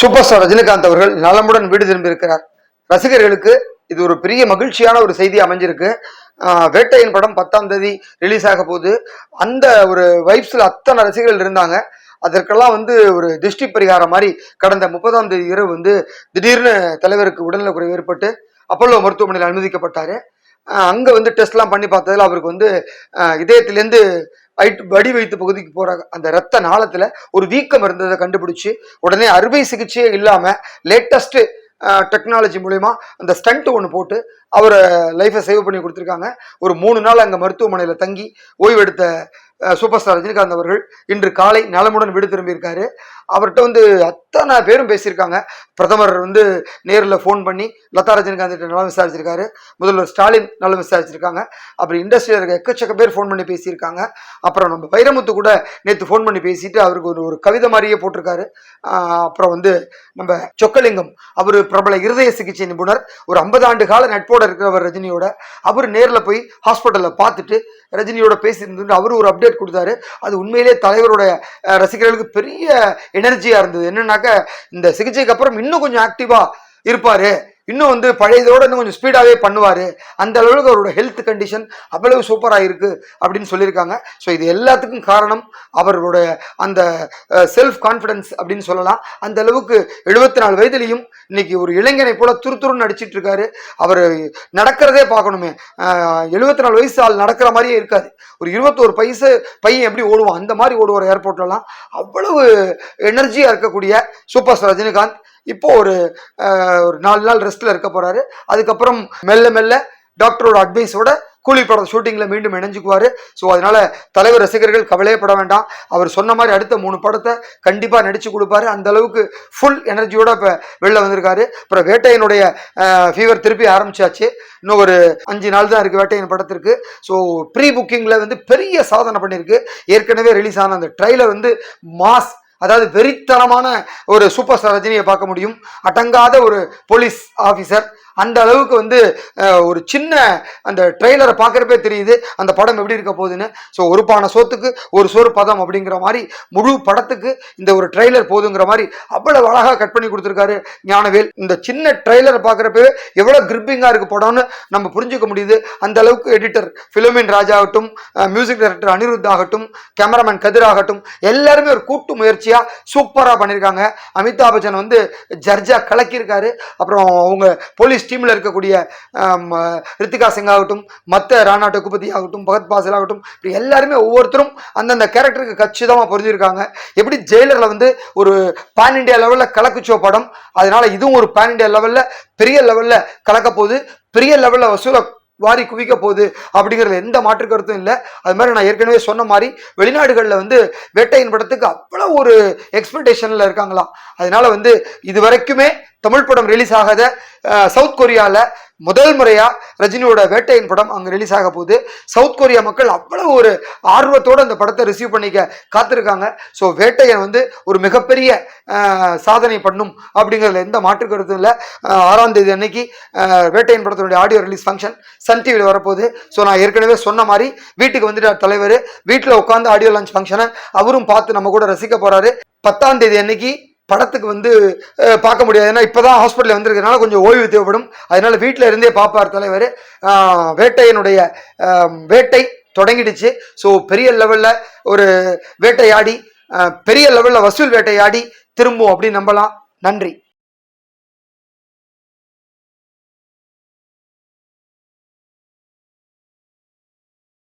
Super star Rajinikanth அவர்கள் நலமுடன் வீடு திரும்பியிருக்கிறார். ரசிகர்களுக்கு இது ஒரு பெரிய மகிழ்ச்சியான ஒரு செய்தி அமைஞ்சிருக்கு. வேட்டையின் படம் பத்தாம் தேதி ரிலீஸ் ஆக போகுது. அந்த ஒரு வைப்ஸில் அத்தனை ரசிகர்கள் இருந்தாங்க. அதற்கெல்லாம் வந்து ஒரு திருஷ்டி பரிகாரம் மாதிரி கடந்த முப்பதாம் தேதி இரவு வந்து திடீர்னு தலைவருக்கு உடல்நலக்குறைவு ஏற்பட்டு அப்பல்லோ மருத்துவமனையில் அனுமதிக்கப்பட்டாரு. அங்க வந்து டெஸ்ட்லாம் பண்ணி பார்த்ததுல அவருக்கு வந்து இதயத்துலேருந்து இதயத்திலேருந்து வயிற்று வடி வைத்து பகுதிக்கு போற அந்த ரத்த நாளத்துல ஒரு வீக்கம் இருந்ததை கண்டுபிடிச்சு உடனே அறுவை சிகிச்சையே இல்லாம லேட்டஸ்ட் டெக்னாலஜி மூலயமா அந்த ஸ்டண்ட் ஒன்று போட்டு அவரை லைஃப்பை சேவ் பண்ணி கொடுத்துருக்காங்க. ஒரு மூணு நாள் அங்கே மருத்துவமனையில் தங்கி ஓய்வெடுத்த சூப்பர் ஸ்டார் ரஜினிகாந்த் அவர்கள் இன்று காலை நலமுடன் வீடு திரும்பியிருக்காரு. அவர்கிட்ட வந்து அத்தனை பேரும் பேசியிருக்காங்க. பிரதமர் வந்து நேரில் ஃபோன் பண்ணி லதா ரஜினிகாந்த் நலம் விசாரிச்சிருக்காரு. முதல்வர் ஸ்டாலின் நலம் விசாரிச்சிருக்காங்க. அப்புறம் இண்டஸ்ட்ரியில் இருக்க எக்கச்சக்க பேர் ஃபோன் பண்ணி பேசியிருக்காங்க. அப்புறம் நம்ம வைரமுத்து கூட நேற்று ஃபோன் பண்ணி பேசிட்டு அவருக்கு ஒரு ஒரு கவிதை மாதிரியே போட்டிருக்காரு. அப்புறம் வந்து நம்ம சொக்கலிங்கம் அவர் பிரபல இருதய சிகிச்சை நிபுணர். ஒரு ஐம்பது ஆண்டு கால நட்போட இருக்கிறவர் ரஜினியோட. அவர் நேரில் போய் ஹாஸ்பிட்டலில் பார்த்துட்டு ரஜினியோட பேசியிருந்து அவர் ஒரு அப்டேட் கொடுத்தாரு. அது உண்மையிலே தலைவருடைய ரசிகர்களுக்கு பெரிய எனர்ஜியாக இருந்தது. என்னன்னாக்க இந்த சிகிச்சைக்கு அப்புறம் இன்னும் கொஞ்சம் ஆக்டிவாக இருப்பாரு. இன்னும் வந்து பழையதோட இன்னும் கொஞ்சம் ஸ்பீடாகவே பண்ணுவார். அந்த அளவுக்கு அவரோட ஹெல்த் கண்டிஷன் அவ்வளவு சூப்பராக இருக்குது அப்படின்னு சொல்லியிருக்காங்க. ஸோ இது எல்லாத்துக்கும் காரணம் அவரோட அந்த செல்ஃப் கான்ஃபிடன்ஸ் அப்படின்னு சொல்லலாம். அந்த அளவுக்கு எழுபத்தி நாலு வயதுலையும் இன்னைக்கு ஒரு இளைஞனை போல துருத்துருன்னு நடிச்சிட்டு இருக்காரு. அவர் நடக்கிறதே பார்க்கணுமே. எழுபத்தி நாலு வயசு ஆள் நடக்கிற மாதிரியே இருக்காது. ஒரு இருபத்தோரு பைசு பையன் எப்படி ஓடுவான்? அந்த மாதிரி ஓடுவார் ஏர்போர்ட்லலாம் அவ்வளவு எனர்ஜியாக இருக்கக்கூடிய சூப்பர் ஸ்டார் ரஜினிகாந்த். இப்போ ஒரு ஒரு நாலு நாள் ரெஸ்ட்ல இருக்க போறாரு. அதுக்கப்புறம் மெல்ல மெல்ல டாக்டரோட அட்வைஸோட கூலி படம் ஷூட்டிங்கில் மீண்டும் இணைஞ்சுக்குவாரு. ஸோ அதனால் தலைவர் ரசிகர்கள் கவலையப்பட வேண்டாம். அவர் சொன்ன மாதிரி அடுத்த மூணு படத்தை கண்டிப்பாக நடித்து கொடுப்பாரு. அந்த அளவுக்கு ஃபுல் எனர்ஜியோடு இப்போ வெளில வந்திருக்காரு. அப்புறம் வேட்டையனுடைய ஃபீவர் திருப்பி ஆரம்பிச்சாச்சு. இன்னும் ஒரு அஞ்சு நாள் தான் இருக்குது வேட்டையன் படத்திற்கு. ஸோ ப்ரீ புக்கிங்கில் வந்து பெரிய சாதனை பண்ணியிருக்கு ஏற்கனவே ரிலீஸ் ஆன அந்த ட்ரைலர் வந்து மாஸ் அதாவது வெறித்தனமான ஒரு சூப்பர் ஸ்டார் ரஜினியை பார்க்க முடியும். அடங்காத ஒரு போலீஸ் ஆஃபீஸர் அந்த அளவுக்கு வந்து ஒரு சின்ன அந்த ட்ரெய்லரை பார்க்குறப்பே தெரியுது அந்த படம் எப்படி இருக்க போகுதுன்னு. ஸோ ஒரு பானை சோத்துக்கு ஒரு சோறு பதம் அப்படிங்கிற மாதிரி முழு படத்துக்கு இந்த ஒரு ட்ரெய்லர் போதுங்கிற மாதிரி அவ்வளோ அழகாக கட் பண்ணி கொடுத்துருக்காரு ஞானவேல். இந்த சின்ன ட்ரெய்லரை பார்க்குறப்பவே எவ்வளோ கிரிப்பிங்காக இருக்கு படம்னு நம்ம புரிஞ்சுக்க முடியுது. அந்த அளவுக்கு எடிட்டர் ஃபிலோமின் ராஜா ஆகட்டும் மியூசிக் டைரக்டர் அனிருத் ஆகட்டும் கேமராமேன் கதிர் ஆகட்டும் எல்லாருமே ஒரு கூட்டு முயற்சி முயற்சியாக சூப்பராக பண்ணியிருக்காங்க அமிதாப் பச்சன் வந்து ஜர்ஜா கலக்கியிருக்காரு. அப்புறம் அவங்க போலீஸ் டீமில் இருக்கக்கூடிய ரித்திகா சிங் ஆகட்டும் மற்ற ராணா டகுபதி ஆகட்டும் பகத் பாசல் ஆகட்டும் இப்படி எல்லாருமே ஒவ்வொருத்தரும் அந்தந்த கேரக்டருக்கு கச்சிதமாக புரிஞ்சிருக்காங்க எப்படி ஜெயிலரில் வந்து ஒரு பேன் இண்டியா லெவலில் கலக்குச்சோ படம் அதனால இதுவும் ஒரு பேன் இண்டியா லெவலில் பெரிய லெவலில் கலக்க போகுது பெரிய லெவலில் வசூலை வாரி குவிக்க போகுது அப்படிங்கிறதுல எந்த மாற்று கருத்தும் இல்லை. அது மாதிரி நான் ஏற்கனவே சொன்ன மாதிரி வெளிநாடுகளில் வந்து வேட்டையின் படத்துக்கு அவ்வளோ ஒரு எக்ஸ்பெக்டேஷனில் இருக்காங்களாம். அதனால வந்து இது வரைக்குமே தமிழ் படம் ரிலீஸ் ஆகாத சவுத் கொரியாவில் முதல் முறையாக ரஜினியோட வேட்டையின் படம் அங்கே ரிலீஸ் ஆக போகுது. சவுத் கொரியா மக்கள் அவ்வளவு ஒரு ஆர்வத்தோட அந்த படத்தை ரிசீவ் பண்ணிக்க காத்திருக்காங்க. ஸோ வேட்டையன் வந்து ஒரு மிகப்பெரிய சாதனை பண்ணும் அப்படிங்கிறதுல எந்த மாற்று கருத்தும் இல்லை. ஆறாம் தேதி அன்னைக்கு வேட்டையின் வேட்டையன் படத்தினுடைய ஆடியோ ரிலீஸ் ஃபங்க்ஷன் சன் டிவியில் வரப்போகுது. ஸோ நான் ஏற்கனவே சொன்ன மாதிரி வீட்டுக்கு வந்துட்டார் தலைவர். வீட்டில் உட்காந்து ஆடியோ லான்ச் ஃபங்க்ஷனை அவரும் பார்த்து நம்ம கூட ரசிக்க போகிறாரு பத்தாம் தேதி அன்னைக்கு படத்துக்கு வந்து பார்க்க முடியாது. ஏன்னா இப்போதான் ஹாஸ்பிட்டலில் வந்திருக்கனால கொஞ்சம் ஓய்வு தேவைப்படும். அதனால் வீட்டில் இருந்தே பார்ப்பார் தலைவர்? வேட்டையனுடைய வேட்டை தொடங்கிடுச்சு. ஸோ பெரிய லெவலில் ஒரு வேட்டையாடி பெரிய லெவலில் வசூல் வேட்டையாடி திரும்பும் அப்படின்னு நம்பலாம். நன்றி.